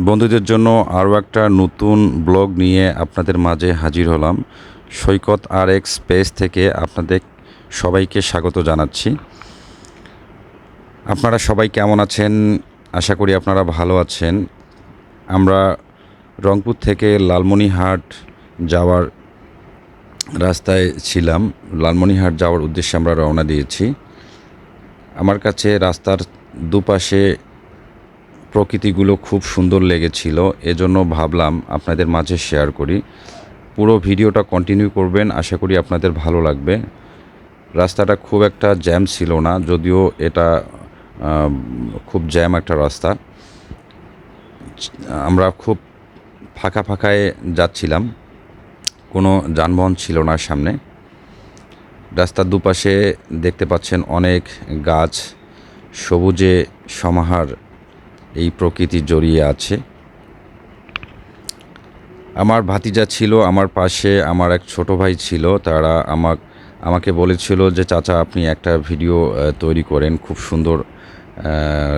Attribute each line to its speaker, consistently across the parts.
Speaker 1: বন্ধুদের জন্য আরও একটা নতুন ব্লগ নিয়ে আপনাদের মাঝে হাজির হলাম। সৈকত আর এক্স পেজ থেকে আপনাদের সবাইকে স্বাগত জানাচ্ছি। আপনারা সবাই কেমন আছেন? আশা করি আপনারা ভালো আছেন। আমরা রংপুর থেকে লালমনিহাট যাওয়ার রাস্তায় ছিলাম। লালমনিহাট যাওয়ার উদ্দেশ্যে আমরা রওনা দিয়েছি। আমার কাছে রাস্তার দুপাশে প্রকৃতিগুলো খুব সুন্দর লেগেছিল, এজন্য ভাবলাম আপনাদের মাঝে শেয়ার করি। পুরো ভিডিওটা কন্টিনিউ করবেন, আশা করি আপনাদের ভালো লাগবে। রাস্তাটা খুব একটা জ্যাম ছিল না, যদিও এটা খুব জ্যাম একটা রাস্তা। আমরা খুব ফাঁকা ফাঁকায় যাচ্ছিলাম, কোনো যানবাহন ছিল না সামনে। রাস্তার দুপাশে দেখতে পাচ্ছেন অনেক গাছ, সবুজে সমাহার এই প্রকৃতি জড়িয়ে আছে। আমার ভাতিজা ছিল আমার পাশে, আমার এক ছোট ভাই ছিল, তারা আমাক, আমাকে বলেছিল যে, চাচা, আপনি একটা ভিডিও তৈরি করেন, খুব সুন্দর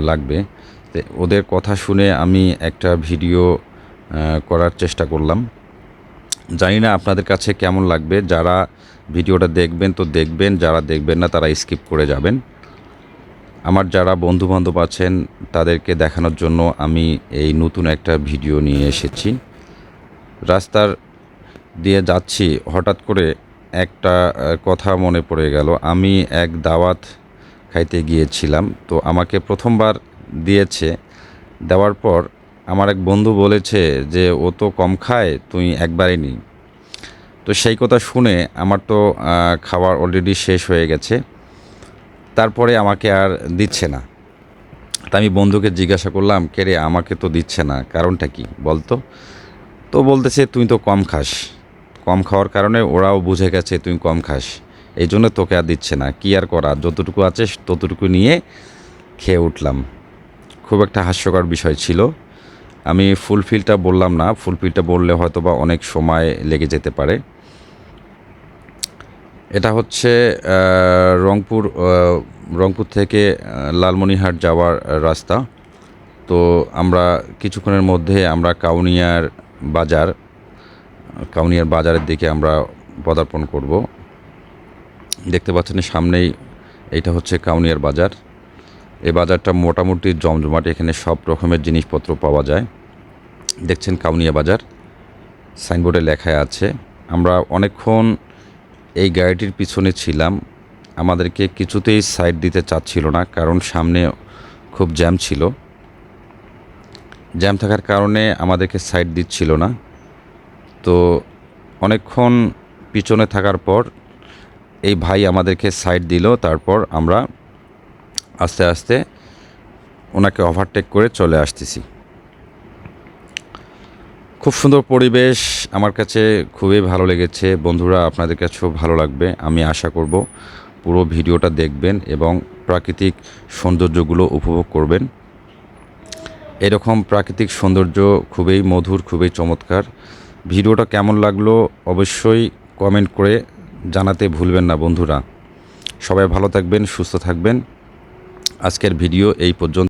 Speaker 1: লাগবে। ওদের কথা শুনে আমি একটা ভিডিও করার চেষ্টা করলাম। জানি না আপনাদের কাছে কেমন লাগবে, যারা ভিডিওটা দেখবেন তো দেখবেন, যারা দেখবেন না তারা স্কিপ করে যাবেন। আমার যারা বন্ধু বান্ধব আছেন, তাদেরকে দেখানোর জন্য আমি এই নতুন একটা ভিডিও নিয়ে এসেছি। রাস্তার দিয়ে যাচ্ছি, হঠাৎ করে একটা কথা মনে পড়ে গেল। আমি এক দাওয়াত খাইতে গিয়েছিলাম, তো আমাকে প্রথমবার দিয়েছে। দেওয়ার পর আমার এক বন্ধু বলেছে যে, ও তো কম খায়, তুই একবারে নি। তো সেই কথা শুনে আমার তো খাবার অলরেডি শেষ হয়ে গেছে। তারপরে আমাকে আর দিচ্ছে না। তা আমি বন্ধুকে জিজ্ঞাসা করলাম, কে রে, আমাকে তো দিচ্ছে না, কারণটা কি? বলতো। তো বলতেছে, তুই তো কম খাস। কম খাওয়ার কারণে ওরাও বুঝে গেছে, তুই কম খাস। এই জন্য তোকে আর দিচ্ছে না। কি আর করা যতটুকু আছে ততটুকু নিয়ে খেয়ে উঠলাম। খুব একটা হাস্যকর বিষয় ছিল। আমি ফুলফিলটা বললাম না ফুলফিলটা বললে হয়তো বা অনেক সময় লেগে যেতে পারে। এটা হচ্ছে রংপুর রংপুর থেকে লালমনিহাট যাওয়ার রাস্তা। তো আমরা কিছুক্ষণের মধ্যে আমরা কাউনিয়ার বাজার, কাউনিয়ার বাজারের দিকে আমরা পদার্পণ করব। দেখতে পাচ্ছেন সামনেই এটা হচ্ছে কাউনিয়ার বাজার। এই বাজারটা মোটামুটি জমজমাট, এখানে সব রকমের জিনিসপত্র পাওয়া যায়। দেখছেন কাউনিয়া বাজার, সাইনবোর্ডে লেখা আছে। আমরা অনেকক্ষণ এই গাড়িটির পিছনে ছিলাম। আমাদেরকে কিছুতেই সাইড দিতে চাচ্ছিল না, কারণ সামনে খুব জ্যাম ছিল। জ্যাম থাকার কারণে আমাদেরকে সাইড দিচ্ছিল না। তো অনেকক্ষণ পিছনে থাকার পর এই ভাই আমাদেরকে সাইড দিল, তারপর আমরা আস্তে আস্তে ওনাকে ওভারটেক করে চলে আসতেছি। খুব সুন্দর পরিবেশ। আমার কাছে খুবই ভালো লেগেছে। বন্ধুরা, আপনাদের কাছেও ভালো লাগবে, আমি আশা করব। পুরো ভিডিওটা দেখবেন এবং প্রাকৃতিক সৌন্দর্যগুলো উপভোগ করবেন। এরকম প্রাকৃতিক সৌন্দর্য খুবই মধুর, খুবই চমৎকার। ভিডিওটা কেমন লাগল অবশ্যই কমেন্ট করে জানাতে ভুলবেন না বন্ধুরা। সবাই ভালো থাকবেন, সুস্থ থাকবেন। আজকের ভিডিও এই পর্যন্ত